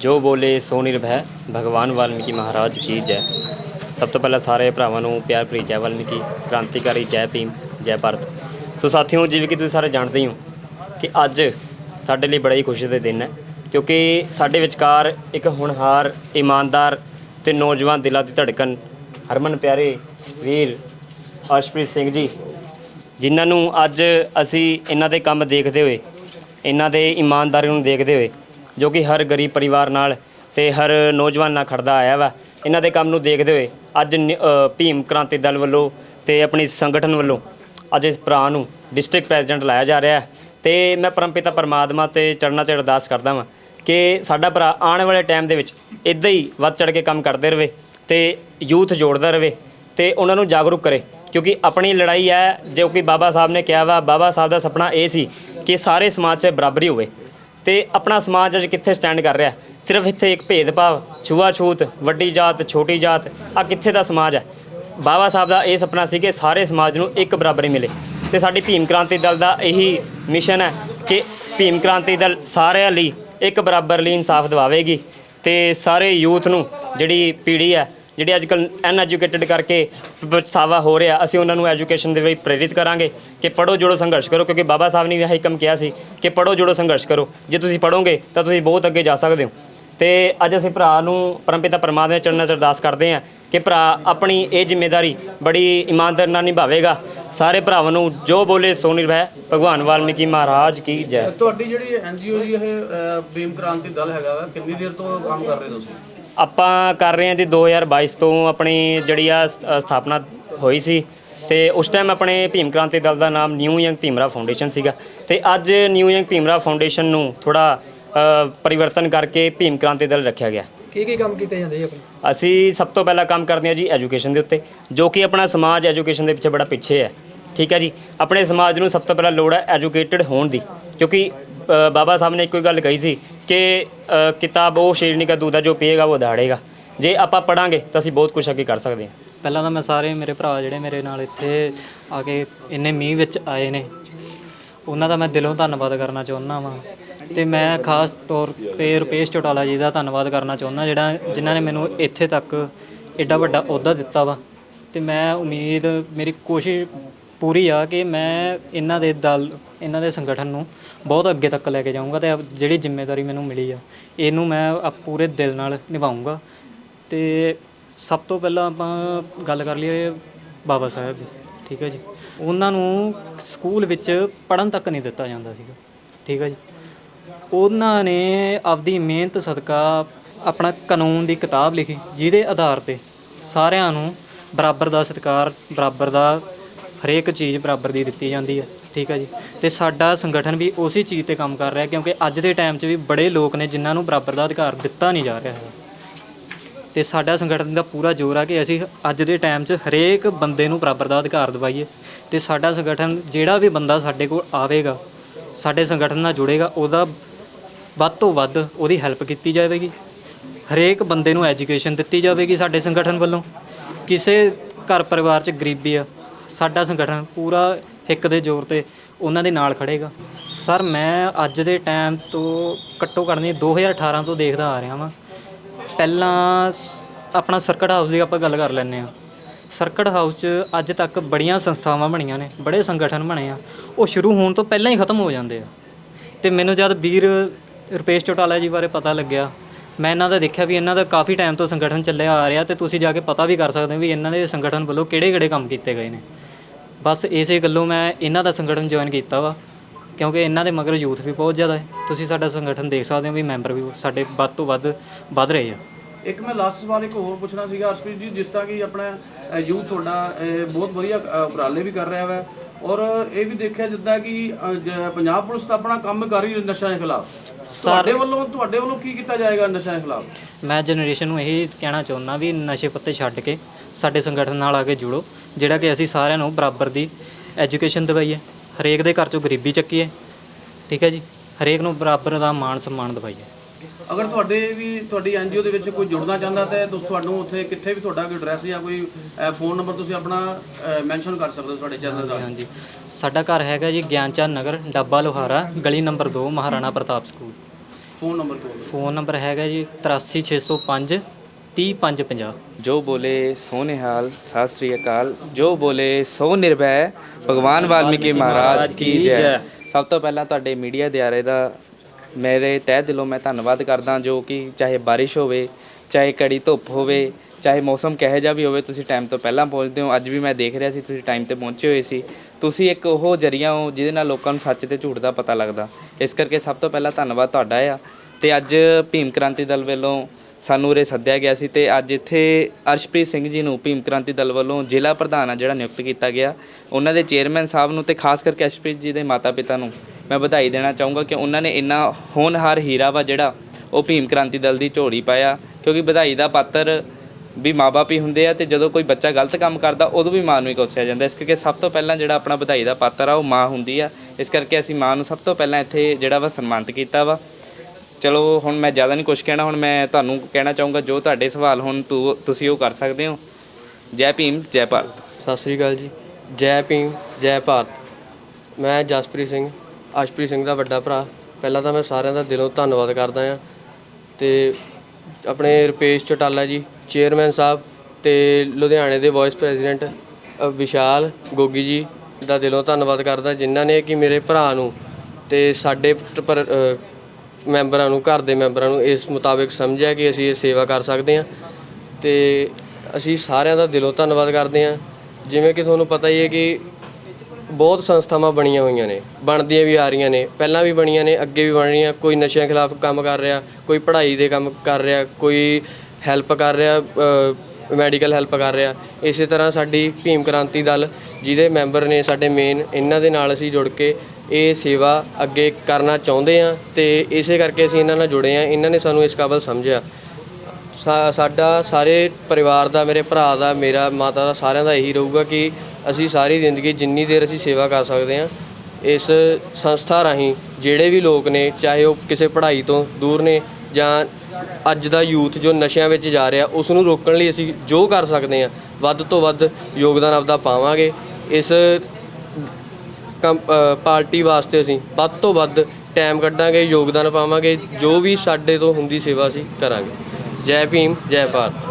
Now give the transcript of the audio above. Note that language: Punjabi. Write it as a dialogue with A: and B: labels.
A: ਜੋ ਬੋਲੇ ਸੋ ਨਿਰਭੈ, ਭਗਵਾਨ ਵਾਲਮੀਕੀ ਮਹਾਰਾਜ ਕੀ ਜੈ। ਸਭ ਤੋਂ ਪਹਿਲਾਂ ਸਾਰੇ ਭਰਾਵਾਂ ਨੂੰ ਪਿਆਰ ਭਰੀ ਜੈ ਵਾਲਮੀਕੀ, ਕ੍ਰਾਂਤੀਕਾਰੀ ਜੈ ਭੀਮ, ਜੈ ਭਾਰਤ। ਸੋ ਸਾਥੀਓ, ਜਿਵੇਂ ਕਿ ਤੁਸੀਂ ਸਾਰੇ ਜਾਣਦੇ ਹੀ ਹੋ ਕਿ ਅੱਜ ਸਾਡੇ ਲਈ ਬੜਾ ਹੀ ਖੁਸ਼ੀ ਦਾ ਦਿਨ ਹੈ, ਕਿਉਂਕਿ ਸਾਡੇ ਵਿਚਕਾਰ ਇੱਕ ਹੋਣਹਾਰ, ਇਮਾਨਦਾਰ ਤੇ ਨੌਜਵਾਨ ਦਿਲਾਂ ਦੀ ਧੜਕਨ ਹਰਮਨ ਪਿਆਰੇ ਵੀਰ ਅਰਸ਼ਪ੍ਰੀਤ ਸਿੰਘ ਜੀ, ਜਿਨ੍ਹਾਂ ਨੂੰ ਅੱਜ ਅਸੀਂ ਇਹਨਾਂ ਦੇ ਕੰਮ ਦੇਖਦੇ ਹੋਏ, ਇਹਨਾਂ ਦੇ ਇਮਾਨਦਾਰੀ ਨੂੰ ਦੇਖਦੇ ਹੋਏ ਜੋ ਕਿ ਹਰ ਗਰੀਬ ਪਰਿਵਾਰ ਨਾਲ ਤੇ ਹਰ ਨੌਜਵਾਨ ਨਾਲ ਖੜਦਾ ਆਇਆ ਵਾ। ਇਹਨਾਂ ਦੇ ਕੰਮ ਨੂੰ ਦੇਖਦੇ ਹੋਏ ਅੱਜ ਨ- ਅ, ਭੀਮ ਕ੍ਰਾਂਤੀ ਦਲ ਵੱਲੋਂ ਤੇ ਆਪਣੀ ਸੰਗਠਨ ਵੱਲੋਂ ਅੱਜ ਇਸ ਭਰਾ ਨੂੰ ਡਿਸਟ੍ਰਿਕਟ ਪ੍ਰੈਜ਼ੀਡੈਂਟ ਲਾਇਆ ਜਾ ਰਿਹਾ ਹੈ। ਤੇ ਮੈਂ ਪਰਮਪਿਤਾ ਪਰਮਾਤਮਾ ਤੇ ਚੜਨਾ ਚ ਅਰਦਾਸ ਕਰਦਾ ਵਾਂ ਕਿ ਸਾਡਾ ਭਰਾ ਆਉਣ ਵਾਲੇ ਟਾਈਮ ਦੇ ਵਿੱਚ ਇਦਾਂ ਹੀ ਵੱਧ ਚੜ ਕੇ ਕੰਮ ਕਰਦੇ ਰਹੇ ਤੇ ਯੂਥ ਜੋੜਦਾ ਰਹੇ ਤੇ ਉਹਨਾਂ ਨੂੰ ਜਾਗਰੂਕ ਕਰੇ। ਕਿਉਂਕਿ ਆਪਣੀ ਲੜਾਈ ਹੈ ਜੋ ਕਿ ਬਾਬਾ ਸਾਹਿਬ ਨੇ ਕਿਹਾ ਵਾ ਬਾਬਾ ਸਾਹਿਬ ਦਾ ਸੁਪਨਾ ਇਹ ਸੀ ਕਿ ਸਾਰੇ ਸਮਾਜ 'ਚ ਬਰਾਬਰੀ ਹੋਵੇ। ਤੇ ਆਪਣਾ ਸਮਾਜ ਅੱਜ ਕਿੱਥੇ ਸਟੈਂਡ ਕਰ ਰਿਹਾ? ਸਿਰਫ ਇੱਥੇ ਇੱਕ ਭੇਦਭਾਵ, ਛੂਆ-ਛੂਤ, ਵੱਡੀ ਜਾਤ, ਛੋਟੀ ਜਾਤ ਆ ਕਿੱਥੇ ਦਾ ਸਮਾਜ ਹੈ? ਬਾਬਾ ਸਾਹਿਬ ਦਾ ਇਹ ਸੁਪਨਾ ਸੀ ਕਿ ਸਾਰੇ ਸਮਾਜ ਨੂੰ ਇੱਕ ਬਰਾਬਰੀ ਮਿਲੇ। ਤੇ ਸਾਡੀ ਭੀਮ ਕ੍ਰਾਂਤੀ ਦਲ ਦਾ ਇਹੀ ਮਿਸ਼ਨ ਹੈ ਕਿ ਭੀਮ ਕ੍ਰਾਂਤੀ ਦਲ ਸਾਰਿਆਂ ਲਈ ਇੱਕ ਬਰਾਬਰ ਲਈ ਇਨਸਾਫ ਦਿਵਾਵੇਗੀ। ਤੇ ਸਾਰੇ ਯੂਥ ਨੂੰ ਜਿਹੜੀ ਪੀੜ੍ਹੀ ਹੈ ਜਿਹੜੇ ਅੱਜ ਕੱਲ੍ਹ ਅਨਐਜੂਕੇਟਿਡ ਕਰਕੇ ਪਛਤਾਵਾ ਹੋ ਰਿਹਾ ਅਸੀਂ ਉਹਨਾਂ ਨੂੰ ਐਜੂਕੇਸ਼ਨ ਦੇ ਲਈ ਪ੍ਰੇਰਿਤ ਕਰਾਂਗੇ ਕਿ ਪੜੋ ਜੁੜੋ ਸੰਘਰਸ਼ ਕਰੋ ਕਿਉਂਕਿ ਬਾਬਾ ਸਾਹਿਬ ਨੇ ਵੀ ਇਹੀ ਕੰਮ ਕਿਹਾ ਸੀ ਕਿ ਪੜੋ ਜੁੜੋ ਸੰਘਰਸ਼ ਕਰੋ। ਜੇ ਤੁਸੀਂ ਪੜੋਗੇ ਤਾਂ ਤੁਸੀਂ ਬਹੁਤ ਅੱਗੇ ਜਾ ਸਕਦੇ ਹੋ। ਤੇ ਅੱਜ ਅਸੀਂ ਭਰਾ ਨੂੰ ਪਰਮਪਿਤਾ ਪਰਮਾਤਮਾ ਦੇ ਚਰਨਾਂ 'ਚ ਅਰਦਾਸ ਕਰਦੇ ਹਾਂ ਕਿ ਭਰਾ ਆਪਣੀ ਇਹ ਜ਼ਿੰਮੇਵਾਰੀ ਬੜੀ ਇਮਾਨਦਾਰੀ ਨਾਲ ਨਿਭਾਵੇਗਾ। ਸਾਰੇ ਭਰਾਵਾਂ ਨੂੰ ਜੋ ਬੋਲੇ ਸੋ ਨਿਰਭੈ। ਭਗਵਾਨ ਵਾਲਮੀਕੀ ਮਹਾਰਾਜ ਕੀ ਜੈ।
B: ਤੁਹਾਡੀ ਜਿਹੜੀ ਐਨਜੀਓ ਜੀ ਇਹ ਅਹ, ਕ੍ਰਾਂਤੀ ਦਲ ਹੈਗਾ ਕਿੰਨੀ ਦੇਰ ਤੋਂ ਕੰਮ ਕਰ ਰਹੇ ਤੁਸੀਂ?
A: ਆਪਾਂ ਕਰ ਰਹੇ ਹਾਂ ਜੀ 2022 ਤੋਂ ਆਪਣੀ ਜਿਹੜੀ ਆ ਸ- ਸਥਾਪਨਾ ਹੋਈ ਸੀ ਤੇ ਉਸ ਟਾਈਮ ਆਪਣੇ ਭੀਮ ਕ੍ਰਾਂਤੀ ਦਲ ਦਾ ਨਾਮ ਨਿਊ ਯੰਗ ਭੀਮਰਾ ਫਾਊਂਡੇਸ਼ਨ ਸੀਗਾ ਤੇ ਅੱਜ ਨਿਊ ਯੰਗ ਭੀਮਰਾ ਫਾਊਂਡੇਸ਼ਨ ਨੂੰ ਥੋੜਾ ਪਰਿਵਰਤਨ ਕਰਕੇ ਭੀਮ ਕ੍ਰਾਂਤੀ ਦਲ ਰੱਖਿਆ ਗਿਆ।
C: ਕੀ ਕੀ ਕੰਮ ਕੀਤੇ ਜਾਂਦੇ ਜੀ ਆਪਣੇ?
A: ਅਸੀਂ ਸਭ ਤੋਂ ਪਹਿਲਾਂ ਕੰਮ ਕਰਦੇ ਹਾਂ ਜੀ ਐਜੂਕੇਸ਼ਨ ਦੇ ਉੱਤੇ ਜੋ ਕਿ ਆਪਣਾ ਸਮਾਜ ਐਜੂਕੇਸ਼ਨ ਦੇ ਪਿੱਛੇ ਬੜਾ ਪਿੱਛੇ ਹੈ। ਠੀਕ ਹੈ ਜੀ ਆਪਣੇ ਸਮਾਜ ਨੂੰ ਸਭ ਤੋਂ ਪਹਿਲਾਂ ਲੋੜ ਹੈ ਐਜੂਕੇਟਿਡ ਹੋਣ ਦੀ ਕਿਉਂਕਿ ਬਾਬਾ ਸਾਹਿਬ ਨੇ ਇੱਕੋ ਹੀ ਗੱਲ ਕਹੀ ਸੀ ਕਿ ਅ, ਕਿਤਾਬ ਉਹ ਸ਼ੇਰਨੀ ਦਾ ਦੂਧ ਹੈ ਜੋ ਪੀਏਗਾ ਉਹ ਦਾੜੇਗਾ ਜੇ ਆਪਾਂ ਪੜਾਂਗੇ ਤਾਂ ਅਸੀਂ ਬਹੁਤ ਕੁਝ ਅੱਗੇ ਕਰ ਸਕਦੇ ਹਾਂ।
C: ਪਹਿਲਾਂ ਤਾਂ ਮੈਂ ਸਾਰੇ ਮੇਰੇ ਭਰਾ ਜਿਹੜੇ ਮੇਰੇ ਨਾਲ ਇੱਥੇ ਆ ਕੇ ਇੰਨੇ ਮੀਂਹ ਵਿੱਚ ਆਏ ਨੇ ਉਹਨਾਂ ਦਾ ਮੈਂ ਦਿਲੋਂ ਧੰਨਵਾਦ ਕਰਨਾ ਚਾਹੁੰਦਾ ਵਾਂ। ਤੇ ਮੈਂ ਖਾਸ ਤੌਰ ਤੇ ਰੁਪੇਸ਼ ਚੌਟਾਲਾ ਜੀ ਦਾ ਧੰਨਵਾਦ ਕਰਨਾ ਚਾਹੁੰਦਾ ਜਿਹੜਾ ਜਿਨ੍ਹਾਂ ਨੇ ਮੈਨੂੰ ਇੱਥੇ ਤੱਕ ਐਡਾ ਵੱਡਾ ਅਹੁਦਾ ਦਿੱਤਾ ਵਾ। ਤੇ ਮੈਂ ਉਮੀਦ ਮੇਰੀ ਕੋਸ਼ਿਸ਼ ਪੂਰੀ ਆ ਕਿ ਮੈਂ ਇਹਨਾਂ ਦੇ ਦਲ, ਇਹਨਾਂ ਦੇ ਸੰਗਠਨ ਨੂੰ ਬਹੁਤ ਅੱਗੇ ਤੱਕ ਲੈ ਕੇ ਜਾਊਂਗਾ ਤੇ ਆਪ- ਜਿਹੜੀ ਜ਼ਿੰਮੇਵਾਰੀ ਮੈਨੂੰ ਮਿਲੀ ਆ, ਇਹਨੂੰ ਮੈਂ ਆਪ- ਪੂਰੇ ਦਿਲ ਨਾਲ ਨਿਭਾਊਂਗਾ। ਤੇ ਸਭ ਤੋਂ ਪਹਿਲਾਂ ਆਪਾਂ ਗੱਲ ਕਰ ਲਈਏ ਬਾਬਾ ਸਾਹਿਬ ਦੀ, ਠੀਕ ਹੈ ਜੀ। ਉਹਨਾਂ ਨੂੰ ਸਕੂਲ ਵਿੱਚ ਪੜਨ ਤੱਕ ਨਹੀਂ ਦਿੱਤਾ ਜਾਂਦਾ ਸੀਗਾ, ਠੀਕ ਹੈ ਜੀ। ਉਹਨਾਂ ਨੇ ਆਪਦੀ ਮਿਹਨਤ ਸਦਕਾ ਆਪਣਾ ਕਾਨੂੰਨ ਦੀ ਕਿਤਾਬ ਲਿਖੀ, ਜਿਹਦੇ ਆਧਾਰ ਤੇ ਸਾਰਿਆਂ ਨੂੰ ਬਰਾਬਰ ਦਾ ਸਤਿਕਾਰ, ਬਰਾਬਰ ਦਾ ਹਰੇਕ ਚੀਜ਼ ਬਰਾਬਰ ਦੀ ਦਿੱਤੀ ਜਾਂਦੀ ਹੈ, ਠੀਕ ਹੈ ਜੀ। ਤੇ ਸਾਡਾ ਸੰਗਠਨ ਵੀ ਉਸੇ ਚੀਜ਼ ਤੇ ਕੰਮ ਕਰ ਰਿਹਾ ਕਿਉਂਕਿ ਅੱਜ ਦੇ ਟਾਈਮ 'ਚ ਵੀ ਬੜੇ ਲੋਕ ਨੇ ਜਿਨ੍ਹਾਂ ਨੂੰ ਬਰਾਬਰ ਦਾ ਅਧਿਕਾਰ ਦਿੱਤਾ ਨਹੀਂ ਜਾ ਰਿਹਾ ਹੈ ਤੇ ਸਾਡਾ ਸੰਗਠਨ ਦਾ ਪੂਰਾ ਜ਼ੋਰ ਆ ਕਿ ਅਸੀਂ ਅੱਜ ਦੇ ਟਾਈਮ 'ਚ ਹਰੇਕ ਬੰਦੇ ਨੂੰ ਬਰਾਬਰ ਦਾ ਅਧਿਕਾਰ ਦਿਵਾਈਏ। ਤੇ ਸਾਡਾ ਸੰਗਠਨ ਜਿਹੜਾ ਵੀ ਬੰਦਾ ਸਾਡੇ ਕੋਲ ਆਵੇਗਾ, ਸਾਡੇ ਸੰਗਠਨ ਨਾਲ ਜੁੜੇਗਾ, ਉਹਦਾ ਵੱਧ ਤੋਂ ਵੱਧ ਉਹਦੀ ਹੈਲਪ ਕੀਤੀ ਜਾਵੇਗੀ। ਹਰੇਕ ਬੰਦੇ ਨੂੰ ਐਜੂਕੇਸ਼ਨ ਦਿੱਤੀ ਜਾਵੇਗੀ ਸਾਡੇ ਸੰਗਠਨ ਵੱਲੋਂ। ਕਿਸੇ ਘਰ ਪਰਿਵਾਰ 'ਚ ਗਰੀਬੀ ਆ ਸਾਡਾ ਸੰਗਠਨ ਪੂਰਾ ਹਿੱਕ ਦੇ ਜ਼ੋਰ ਤੇ ਉਹਨਾਂ ਦੇ ਨਾਲ ਖੜੇਗਾ। ਸਰ, ਮੈਂ ਅੱਜ ਦੇ ਟਾਈਮ ਤੋਂ ਘੱਟੋ ਘੱਟ ਨਹੀਂ 2018 ਤੋਂ ਦੇਖਦਾ ਆ ਰਿਹਾ ਵਾਂ। ਪਹਿਲਾਂ ਸ- ਆਪਣਾ ਸਰਕਟ ਹਾਊਸ ਦੀ ਆਪਾਂ ਗੱਲ ਕਰ ਲੈਂਦੇ ਆ ਸਰਕਟ ਹਾਊਸ 'ਚ ਅੱਜ ਤੱਕ ਬੜੀਆਂ ਸੰਸਥਾਵਾਂ ਬਣੀਆਂ ਨੇ, ਬੜੇ ਸੰਗਠਨ ਬਣੇ ਆ। ਉਹ ਸ਼ੁਰੂ ਹੋਣ ਤੋਂ ਪਹਿਲਾਂ ਹੀ ਖਤਮ ਹੋ ਜਾਂਦੇ ਆ। ਤੇ ਮੈਨੂੰ ਜਦ ਵੀਰ ਰੁਪੇਸ਼ ਚੌਟਾਲਾ ਜੀ ਬਾਰੇ ਪਤਾ ਲੱਗਿਆ, ਮੈਂ ਇਹਨਾਂ ਦਾ ਦੇਖਿਆ ਵੀ ਇਹਨਾਂ ਦਾ ਕਾਫੀ ਟਾਈਮ ਤੋਂ ਸੰਗਠਨ ਚੱਲਿਆ ਆ ਰਿਹਾ ਤੇ ਤੁਸੀਂ ਜਾ ਕੇ ਪਤਾ ਵੀ ਕਰ ਸਕਦੇ ਹੋ ਵੀ ਇਹਨਾਂ ਦੇ ਸੰਗਠਨ ਵੱਲੋਂ ਕਿਹੜੇ-ਕਿਹੜੇ ਕੰਮ ਕੀਤੇ ਗਏ ਨੇ। ਬਸ ਇਸੇ ਗੱਲੋਂ ਮੈਂ ਇਹਨਾਂ ਦਾ ਸੰਗਠਨ ਜੁਆਇਨ ਕੀਤਾ ਵਾ ਕਿਉਂਕਿ ਇਹਨਾਂ ਦੇ ਮਗਰ ਯੂਥ ਵੀ ਬਹੁਤ ਜ਼ਿਆਦਾ ਹੈ। ਤੁਸੀਂ ਸਾਡਾ ਸੰਗਠਨ ਦੇਖ ਸਕਦੇ ਹੋ ਵੀ ਮੈਂਬਰ ਵੀ ਸਾਡੇ ਵੱਧ ਤੋਂ ਵੱਧ ਵੱਧ ਰਹੇ ਆ।
B: ਇੱਕ ਮੈਂ ਲਾਸਟ ਸਵਾਲ ਇੱਕ ਹੋਰ ਪੁੱਛਣਾ ਸੀਗਾ ਅਰਸ਼ਪ੍ਰੀਤ ਜੀ ਜਿਸ ਤਰ੍ਹਾਂ ਕਿ ਆਪਣਾ ਯੂਥ ਤੁਹਾਡਾ ਬਹੁਤ ਵਧੀਆ ਉਪਰਾਲੇ ਵੀ ਕਰ ਰਿਹਾ ਵਾ। ਔਰ ਇਹ ਵੀ ਦੇਖਿਆ ਜਿੱਦਾਂ ਕਿ ਪੰਜਾਬ ਪੁਲਿਸ ਤਾਂ ਆਪਣਾ ਕੰਮ ਕਰ ਰਹੀ ਹੈ ਨਸ਼ਿਆਂ ਦੇ ਖਿਲਾਫ। ਤੁਹਾਡੇ ਵੱਲੋਂ ਤੁਹਾਡੇ ਵੱਲੋਂ ਕੀ ਕੀਤਾ ਜਾਏਗਾ ਨਸ਼ਿਆਂ ਦੇ ਖਿਲਾਫ?
C: ਮੈਂ ਜਨਰੇਸ਼ਨ ਨੂੰ ਇਹੀ ਕਹਿਣਾ ਚਾਹੁੰਦਾ ਵੀ ਨਸ਼ੇ ਪੱਤੇ ਛੱਡ ਕੇ ਸਾਡੇ ਸੰਗਠਨ ਨਾਲ ਆ ਕੇ ਜੁੜੋ। ਜਿਹੜਾ ਕਿ ਅਸੀਂ ਸਾਰਿਆਂ ਨੂੰ ਬਰਾਬਰ ਦੀ ਐਜੂਕੇਸ਼ਨ ਦਿਵਾਈਏ ਹਰੇਕ ਦੇ ਘਰ ਚੋਂ ਗਰੀਬੀ ਚੱਕੀਏ ਠੀਕ ਹੈ ਜੀ? ਹਰੇਕ ਨੂੰ ਬਰਾਬਰ ਦਾ ਮਾਣ ਸਨਮਾਨ ਦਿਵਾਈਏ
B: ਅਗਰ ਤੁਹਾਡੇ ਵੀ ਤੁਹਾਡੀ ਐਨਜੀਓ ਦੇ ਵਿੱਚ ਕੋਈ ਜੁੜਨਾ ਚਾਹੁੰਦਾ ਤਾਂ ਤੁਸੀਂ ਤੁਹਾਨੂੰ ਉੱਥੇ ਕਿੱਥੇ ਵੀ ਤੁਹਾਡਾ ਕੋਈ ਐਡਰੈਸ ਜਾਂ ਕੋਈ ਫੋਨ ਨੰਬਰ ਤੁਸੀਂ ਆਪਣਾ ਮੈਂਸ਼ਨ ਕਰ ਸਕਦੇ ਹੋ ਤੁਹਾਡੇ ਚੈਨਲ ਦਾ।
C: ਹਾਂਜੀ ਸਾਡਾ ਘਰ ਹੈਗਾ ਜੀ ਗਿਆਨਚੰਦ ਨਗਰ ਡੱਬਾ ਲੋਹਾਰਾ ਗਲੀ number 2 Maharana Pratap school.
B: Phone number ਕੋਲ
C: ਫੋਨ ਨੰਬਰ ਹੈਗਾ ਜੀ 83605 30550
D: ਜੋ ਬੋਲੇ ਸੋ ਨਿਹਾਲ ਸਤਿ ਸ੍ਰੀ ਅਕਾਲ। ਜੋ ਬੋਲੇ ਸੋ ਨਿਰਭੈ ਭਗਵਾਨ ਵਾਲਮੀਕੀ ਮਹਾਰਾਜ ਕੀ ਜੈ। ਸਭ ਤੋਂ ਪਹਿਲਾਂ ਤੁਹਾਡੇ ਮੀਡੀਆ ਦਿਆਰੇ ਦਾ ਮੇਰੇ ਤਹਿ ਦਿਲੋਂ ਮੈਂ ਧੰਨਵਾਦ ਕਰਦਾ ਜੋ ਕਿ ਚਾਹੇ ਬਾਰਿਸ਼ ਹੋਵੇ ਚਾਹੇ ਕੜੀ ਧੁੱਪ ਹੋਵੇ ਚਾਹੇ ਮੌਸਮ ਕਿਹੋ ਜਿਹਾ ਵੀ ਹੋਵੇ ਤੁਸੀਂ ਟਾਈਮ ਤੋਂ ਪਹਿਲਾਂ ਪਹੁੰਚਦੇ ਹੋ। ਅੱਜ ਵੀ ਮੈਂ ਦੇਖ ਰਿਹਾ ਸੀ ਤੁਸੀਂ ਟਾਈਮ ਤੇ ਪਹੁੰਚੇ ਹੋਏ ਸੀ। ਤੁਸੀਂ ਇੱਕ ਉਹ ਜਰੀਆ ਹੋ ਜਿਹਦੇ ਨਾਲ ਲੋਕਾਂ ਨੂੰ ਸੱਚ ਤੇ ਝੂਠ ਦਾ ਪਤਾ ਲੱਗਦਾ। ਇਸ ਕਰਕੇ ਸਭ ਤੋਂ ਪਹਿਲਾਂ ਧੰਨਵਾਦ ਤੁਹਾਡਾ ਆ। ਤੇ ਅੱਜ ਭੀਮ ਕ੍ਰਾਂਤੀ ਦਲ ਵੱਲੋਂ ਸਾਨੂੰ ਉਰੇ ਸੱਦਿਆ ਗਿਆ ਸੀ ਤੇ ਅੱਜ ਇੱਥੇ ਅਰਸ਼ਪ੍ਰੀਤ ਸਿੰਘ ਜੀ ਨੂੰ ਭੀਮ ਕ੍ਰਾਂਤੀ ਦਲ ਵੱਲੋਂ ਜ਼ਿਲ੍ਹਾ ਪ੍ਰਧਾਨ ਆ ਜਿਹੜਾ ਨਿਯੁਕਤ ਕੀਤਾ ਗਿਆ। ਉਹਨਾਂ ਦੇ ਚੇਅਰਮੈਨ ਸਾਹਿਬ ਨੂੰ ਤੇ ਖਾਸ ਕਰਕੇ ਅਰਸ਼ਪ੍ਰੀਤ ਜੀ ਦੇ ਮਾਤਾ ਪਿਤਾ ਨੂੰ ਮੈਂ ਵਧਾਈ ਦੇਣਾ ਚਾਹੂੰਗਾ ਕਿ ਉਹਨਾਂ ਨੇ ਇੰਨਾ ਹੋਣਹਾਰ ਹੀਰਾ ਵਾ ਜਿਹੜਾ ਉਹ ਭੀਮ ਕ੍ਰਾਂਤੀ ਦਲ ਦੀ ਝੋਲੀ ਪਾਇਆ, ਕਿਉਂਕਿ ਵਧਾਈ ਦਾ ਪਾਤਰ ਵੀ ਮਾਪੇ ਹੀ ਹੁੰਦੇ ਆ ਤੇ ਜਦੋਂ ਕੋਈ ਬੱਚਾ ਗਲਤ ਕੰਮ ਕਰਦਾ, ਉਦੋਂ ਵੀ ਮਾਂ ਨੂੰ ਹੀ ਕੋਸਿਆ ਜਾਂਦਾ। ਇਸ ਕਰਕੇ ਸਭ ਤੋਂ ਪਹਿਲਾਂ ਜਿਹੜਾ ਆਪਣਾ ਵਧਾਈ ਦਾ ਪਾਤਰ ਆ, ਉਹ ਮਾਂ ਹੁੰਦੀ ਆ। ਇਸ ਕਰਕੇ ਅਸੀਂ ਮਾਂ ਨੂੰ ਸਭ ਤੋਂ ਪਹਿਲਾਂ ਇੱਥੇ ਜਿਹੜਾ ਵਾ ਸਨਮਾਨਿਤ ਕੀਤਾ ਵਾ। ਚਲੋ, ਹੁਣ ਮੈਂ ਜ਼ਿਆਦਾ ਨਹੀਂ ਕੁਝ ਕਹਿਣਾ, ਹੁਣ ਮੈਂ ਤੁਹਾਨੂੰ ਕਹਿਣਾ ਚਾਹੂੰਗਾ, ਜੋ ਤੁਹਾਡੇ ਸਵਾਲ ਹੁਣ, ਤੂੰ, ਤੁਸੀਂ ਉਹ ਕਰ ਸਕਦੇ ਹੋ। ਜੈ ਭੀਮ, ਜੈ ਭਾਰਤ।
E: ਸਤਿ ਸ੍ਰੀ ਅਕਾਲ ਜੀ। ਜੈ ਭੀਮ, ਜੈ ਭਾਰਤ। ਮੈਂ ਜਸਪ੍ਰੀਤ ਸਿੰਘ, ਅਸ਼ਪ੍ਰੀਤ ਸਿੰਘ ਦਾ ਵੱਡਾ ਭਰਾ। ਪਹਿਲਾਂ ਤਾਂ ਮੈਂ ਸਾਰਿਆਂ ਦਾ ਦਿਲੋਂ ਧੰਨਵਾਦ ਕਰਦਾ ਹਾਂ। ਤੇ ਆਪਣੇ ਰੁਪੇਸ਼ ਚਟਾਲਾ ਜੀ, ਚੇਅਰਮੈਨ ਸਾਹਿਬ ਤੇ ਲੁਧਿਆਣੇ ਦੇ ਵਾਈਸ ਪ੍ਰੈਜ਼ੀਡੈਂਟ ਵਿਸ਼ਾਲ ਗੋਗੀ ਜੀ ਦਾ ਦਿਲੋਂ ਧੰਨਵਾਦ ਕਰਦਾ, ਜਿਨ੍ਹਾਂ ਨੇ ਕਿ ਮੇਰੇ ਭਰਾ ਨੂੰ ਤੇ ਸਾਡੇ ਪਰ ਮੈਂਬਰਾਂ ਨੂੰ, ਘਰ ਦੇ ਮੈਂਬਰਾਂ ਨੂੰ ਇਸ ਮੁਤਾਬਿਕ ਸਮਝਿਆ ਕਿ ਅਸੀਂ ਇਹ ਸੇਵਾ ਕਰ ਸਕਦੇ ਹਾਂ ਤੇ ਅਸੀਂ ਸਾਰਿਆਂ ਦਾ ਦਿਲੋਂ ਧੰਨਵਾਦ ਕਰਦੇ ਹਾਂ। ਜਿਵੇਂ ਕਿ ਤੁਹਾਨੂੰ ਪਤਾ ਹੀ ਹੈ ਕਿ ਬਹੁਤ ਸੰਸਥਾਵਾਂ ਬਣੀਆਂ ਹੋਈਆਂ ਨੇ, ਬਣਦੀਆਂ ਵੀ ਆ ਰਹੀਆਂ ਨੇ, ਪਹਿਲਾਂ ਵੀ ਬਣੀਆਂ ਨੇ, ਅੱਗੇ ਵੀ ਬਣ ਰਹੀਆਂ, ਕੋਈ ਨਸ਼ਿਆਂ ਖਿਲਾਫ ਕੰਮ ਕਰ ਰਿਹਾ, ਕੋਈ ਪੜ੍ਹਾਈ ਦੇ ਕੰਮ ਕਰ ਰਿਹਾ, ਕੋਈ ਹੈਲਪ ਕਰ ਰਿਹਾ ਮੈਡੀਕਲ ਹੈਲਪ ਕਰ ਰਿਹਾ। ਇਸੇ ਤਰ੍ਹਾਂ ਸਾਡੀ ਭੀਮ ਕ੍ਰਾਂਤੀ ਦਲ ਜਿਹਦੇ ਮੈਂਬਰ ਨੇ ਸਾਡੇ ਮੇਨ ਇਹਨਾਂ ਦੇ ਨਾਲ ਅਸੀਂ ਜੁੜ ਕੇ ਇਹ ਸੇਵਾ ਅੱਗੇ ਕਰਨਾ ਚਾਹੁੰਦੇ ਹਾਂ ਤੇ ਇਸੇ ਕਰਕੇ ਅਸੀਂ ਇਹਨਾਂ ਨਾਲ ਜੁੜੇ ਹਾਂ। ਇਹਨਾਂ ਨੇ ਸਾਨੂੰ ਇਸ ਕਾਬਲ ਸਮਝਿਆ। ਸਾਡਾ ਸਾਰੇ ਪਰਿਵਾਰ ਦਾ, ਮੇਰੇ ਭਰਾ ਦਾ, ਮੇਰਾ ਮਾਤਾ ਦਾ, ਸਾਰਿਆਂ ਦਾ ਇਹੀ ਰਹੂਗਾ ਕਿ ਅਸੀਂ ਸਾਰੀ ਜ਼ਿੰਦਗੀ ਜਿੰਨੀ ਦੇਰ ਅਸੀਂ ਸੇਵਾ ਕਰ ਸਕਦੇ ਹਾਂ, ਇਸ ਸੰਸਥਾ ਰਾਹੀਂ ਜਿਹੜੇ ਵੀ ਲੋਕ ਨੇ, ਚਾਹੇ ਉਹ ਕਿਸੇ ਪੜ੍ਹਾਈ ਤੋਂ ਦੂਰ ਨੇ ਜਾਂ ਅੱਜ ਦਾ ਯੂਥ ਜੋ ਨਸ਼ਿਆਂ ਵਿੱਚ ਜਾ ਰਿਹਾ, ਉਸ ਨੂੰ ਰੋਕਣ ਲਈ ਅਸੀਂ ਜੋ ਕਰ ਸਕਦੇ ਹਾਂ, ਵੱਧ ਤੋਂ ਵੱਧ ਯੋਗਦਾਨ ਆਪਦਾ ਪਾਵਾਂਗੇ। ਇਸ ਕੰਮ- ਅ, ਪਾਰਟੀ ਵਾਸਤੇ ਅਸੀਂ ਵੱਧ ਤੋਂ ਵੱਧ ਟਾਈਮ ਕੱਢਾਂਗੇ ਯੋਗਦਾਨ ਪਾਵਾਂਗੇ ਜੋ ਵੀ ਸਾਡੇ ਤੋਂ ਹੁੰਦੀ ਸੇਵਾ ਅਸੀਂ ਕਰਾਂਗੇ। ਜੈ ਭੀਮ ਜੈ ਭਾਰਤ।